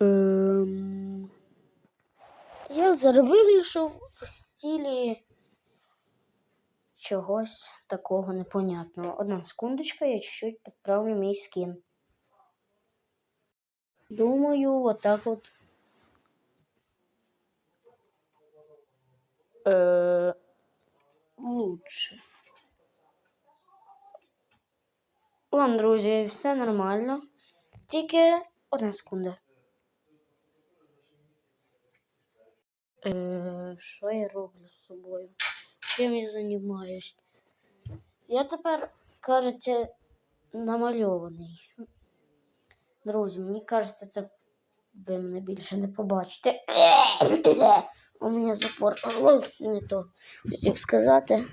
Ем... Я зараз вийшов в стилі чогось такого непонятного. Одна секундочка, я чуть-чуть підправлю мій скін. Думаю, вот так вот. Е, лучше. Ладно, друзі, все нормально. Тільки одна секунда. Е, що я роблю з собою? Чим я займаюсь? Я тепер, кажеться, намальований. Друзі, мені кажеться, це ви мене більше не побачите. У мене запор не то хотів сказати.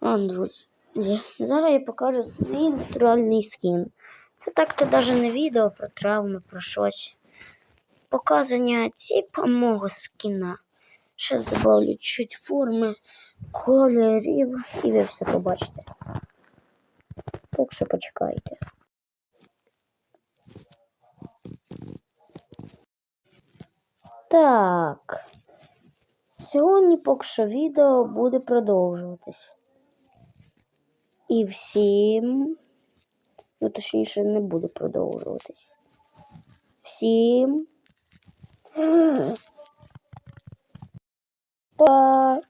А, друзі, зараз я покажу свій натуральний скін. Це так-то навіть не відео про травми, про щось. Показання типа мого скіна. Ще добавлю чуть форми, кольорів, і ви все побачите. Поки що почекайте. Так. Сьогодні поки що відео буде продовжуватись. І всім, ну точніше, не буде продовжуватись. Всім. Па.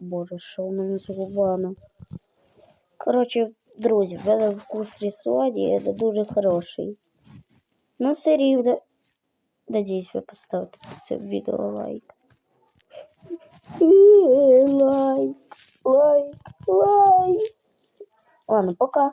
Боже, що в мене з губами. Коротше, друзі, в мене вкус рисування це дуже хороший. Ну, все рівно. Надіюсь, ви поставите під це відео лайк. Лайк, лайк, лайк. Ладно, пока.